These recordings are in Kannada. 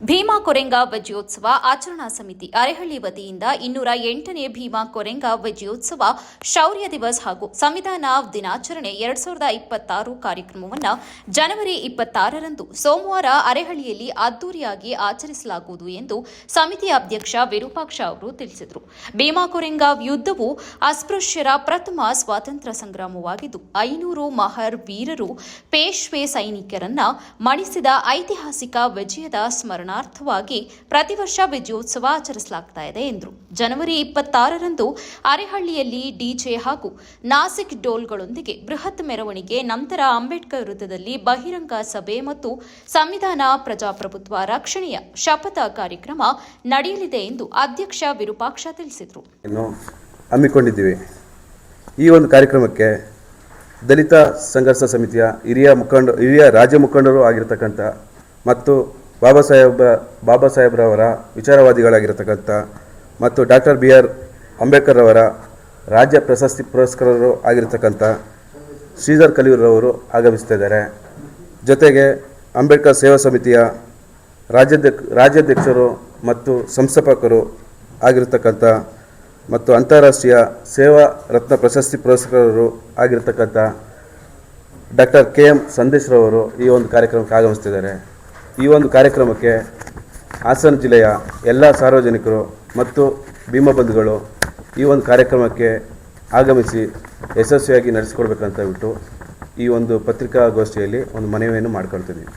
ಭೀಮಾ ಕೊರೆಂಗ ವಜ್ಯೋತ್ಸವ ಆಚರಣಾ ಸಮಿತಿ ಅರೆಹಳ್ಳಿ ವತಿಯಿಂದ ಇನ್ನೂರ ಎಂಟನೇ ಭೀಮಾ ಕೊರೆಂಗ ವಜ್ಯೋತ್ಸವ ಶೌರ್ಯ ದಿವಸ್ ಹಾಗೂ ಸಂವಿಧಾನ ದಿನಾಚರಣೆ ಎರಡ್ ಸಾವಿರದ ಇಪ್ಪತ್ತಾರು ಕಾರ್ಯಕ್ರಮವನ್ನು ಜನವರಿ ಇಪ್ಪತ್ತಾರರಂದು ಸೋಮವಾರ ಅರೆಹಳ್ಳಿಯಲ್ಲಿ ಅದ್ದೂರಿಯಾಗಿ ಆಚರಿಸಲಾಗುವುದು ಎಂದು ಸಮಿತಿ ಅಧ್ಯಕ್ಷ ವಿರೂಪಾಕ್ಷ ಅವರು ತಿಳಿಸಿದರು. ಭೀಮಾ ಕೊರೆಂಗ ಯುದ್ಧವು ಅಸ್ಪೃಶ್ಯರ ಪ್ರಥಮ ಸ್ವಾತಂತ್ರ್ಯ ಸಂಗ್ರಾಮವಾಗಿದ್ದು, ಐನೂರು ಮಹರ್ ವೀರರು ಪೇಶ್ವೆ ಸೈನಿಕರನ್ನ ಮಣಿಸಿದ ಐತಿಹಾಸಿಕ ವಿಜಯದ ಸ್ಮರಣಾರ್ಥವಾಗಿ ಪ್ರತಿ ವರ್ಷ ವಿಜಯೋತ್ಸವ ಆಚರಿಸಲಾಗ್ತಾ ಇದೆ ಎಂದರು. ಜನವರಿ ಇಪ್ಪತ್ತಾರರಂದು ಅರೆಹಳ್ಳಿಯಲ್ಲಿ ಡಿಜೆ ಹಾಗೂ ನಾಸಿಕ್ ಡೋಲ್ಗಳೊಂದಿಗೆ ಬೃಹತ್ ಮೆರವಣಿಗೆ, ನಂತರ ಅಂಬೇಡ್ಕರ್ ವೃತ್ತದಲ್ಲಿ ಬಹಿರಂಗ ಸಭೆ ಮತ್ತು ಸಂವಿಧಾನ ಪ್ರಜಾಪ್ರಭುತ್ವ ರಕ್ಷಣೆಯ ಶಪಥ ಕಾರ್ಯಕ್ರಮ ನಡೆಯಲಿದೆ ಎಂದು ಅಧ್ಯಕ್ಷ ವಿರೂಪಾಕ್ಷ ತಿಳಿಸಿದರು. ಹಮ್ಮಿಕೊಂಡಿದ್ದೀವಿ. ಈ ಒಂದು ಕಾರ್ಯಕ್ರಮಕ್ಕೆ ದಲಿತ ಸಂಘರ್ಷ ಸಮಿತಿಯ ಹಿರಿಯ ಮುಖಂಡ, ಹಿರಿಯ ರಾಜ್ಯ ಮುಖಂಡರು ಆಗಿರ್ತಕ್ಕಂಥ ಮತ್ತು ಬಾಬಾ ಸಾಹೇಬ, ಬಾಬಾ ಸಾಹೇಬ್ರವರ ವಿಚಾರವಾದಿಗಳಾಗಿರತಕ್ಕಂಥ ಮತ್ತು ಡಾಕ್ಟರ್ ಬಿ ಆರ್ ಅಂಬೇಡ್ಕರ್ ಅವರ ರಾಜ್ಯ ಪ್ರಶಸ್ತಿ ಪುರಸ್ಕಾರರು ಆಗಿರತಕ್ಕಂಥ ಶ್ರೀಧರ್ ಕಲಿಯೂರವರು ಆಗಮಿಸ್ತಿದ್ದಾರೆ ಜೊತೆಗೆ ಅಂಬೇಡ್ಕರ್ ಸೇವಾ ಸಮಿತಿಯ ರಾಜ್ಯಾಧ್ಯಕ್ಷ ರಾಜ್ಯಾಧ್ಯಕ್ಷರು ಮತ್ತು ಸಂಸ್ಥಾಪಕರು ಆಗಿರತಕ್ಕಂಥ ಮತ್ತು ಅಂತಾರಾಷ್ಟ್ರೀಯ ಸೇವಾ ರತ್ನ ಪ್ರಶಸ್ತಿ ಪುರಸ್ಕಾರರು ಆಗಿರತಕ್ಕಂಥ ಡಾಕ್ಟರ್ ಕೆ ಎಂ ಸಂದೇಶ್ರವರು ಈ ಒಂದು ಕಾರ್ಯಕ್ರಮಕ್ಕೆ ಆಗಮಿಸ್ತಿದ್ದಾರೆ ಈ ಒಂದು ಕಾರ್ಯಕ್ರಮಕ್ಕೆ ಹಾಸನ ಜಿಲ್ಲೆಯ ಎಲ್ಲ ಸಾರ್ವಜನಿಕರು ಮತ್ತು ಭೀಮ ಬಂಧುಗಳು ಈ ಒಂದು ಕಾರ್ಯಕ್ರಮಕ್ಕೆ ಆಗಮಿಸಿ ಯಶಸ್ವಿಯಾಗಿ ನಡೆಸಿಕೊಡ್ಬೇಕಂತ ಬಿಟ್ಟು ಈ ಒಂದು ಪತ್ರಿಕಾಗೋಷ್ಠಿಯಲ್ಲಿ ಒಂದು ಮನವಿಯನ್ನು ಮಾಡ್ಕೊಳ್ತಿದ್ದೀವಿ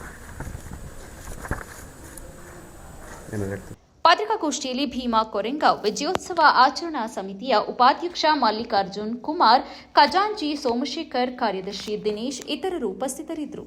ಪತ್ರಿಕಾಗೋಷ್ಠಿಯಲ್ಲಿ ಭೀಮಾ ಕೊರೆಂಗ ವಿಜಯೋತ್ಸವ ಆಚರಣಾ ಸಮಿತಿಯ ಉಪಾಧ್ಯಕ್ಷ ಮಲ್ಲಿಕಾರ್ಜುನ್ ಕುಮಾರ್ ಖಜಾಂಜಿ ಸೋಮಶೇಖರ್ ಕಾರ್ಯದರ್ಶಿ ದಿನೇಶ್ ಇತರರು ಉಪಸ್ಥಿತರಿದ್ದರು.